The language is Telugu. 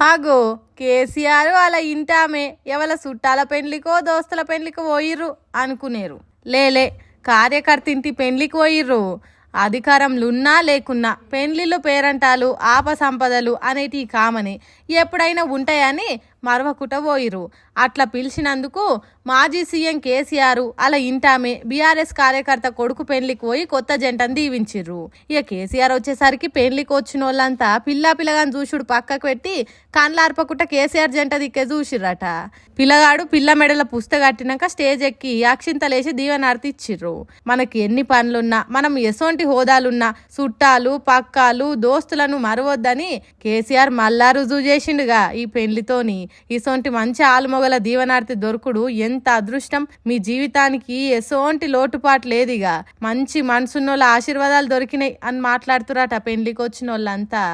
ఆగో కేసీఆర్ అలా ఇంటామే ఎవల చుట్టాల పెండ్లికో దోస్తుల పెండ్లికో పోయిర్రు అనుకునేరు. లేలే కార్యకర్త ఇంటి పెండ్లికి పోయిర్రు. అధికారంలున్నా లేకున్నా పెండ్లిళ్ళు పేరంటాలు ఆప సంపదలు అనేటి కామని. ఎప్పుడైనా ఉంటాయని మరవకుట పోయిరు అట్లా పిలిచినందుకు మాజీ సీఎం కేసీఆర్ అలా ఇంటామే బీఆర్ఎస్ కార్యకర్త కొడుకు పెళ్ళికి పోయి కొత్త జంటను దీవించిర్రు. ఇక కేసీఆర్ వచ్చేసరికి పెళ్ళికి వచ్చిన వాళ్ళంతా పిల్లా పిల్లగాని చూసుడు పక్కకు పెట్టి కండ్లార్పకుట కేసీఆర్ జంట దిక్కే చూసిర్రట. పిల్లగాడు పిల్ల మెడల పుస్త కట్టినాక స్టేజ్ ఎక్కి అక్షింతలేసి దీవెనార్తి ఇచ్చిర్రు. మనకి ఎన్ని పనులున్నా మనం ఎసోంటి హోదాలున్నా చుట్టాలు పక్కాలు దోస్తులను మరవద్దని కేసీఆర్ మళ్ళా రుజువు చేసిండుగా ఈ పెళ్ళితోని ఇసోంటి మంచి ఆలుమొగల దీవనార్తి దొరుకుడు. ఎంత అదృష్టం. మీ జీవితానికి ఎసోంటి లోటుపాటు లేదిగా. మంచి మనసున్నోళ్ళ ఆశీర్వాదాలు దొరికినాయి అని మాట్లాడుతురట పెళ్ళికి వచ్చిన వాళ్ళంతా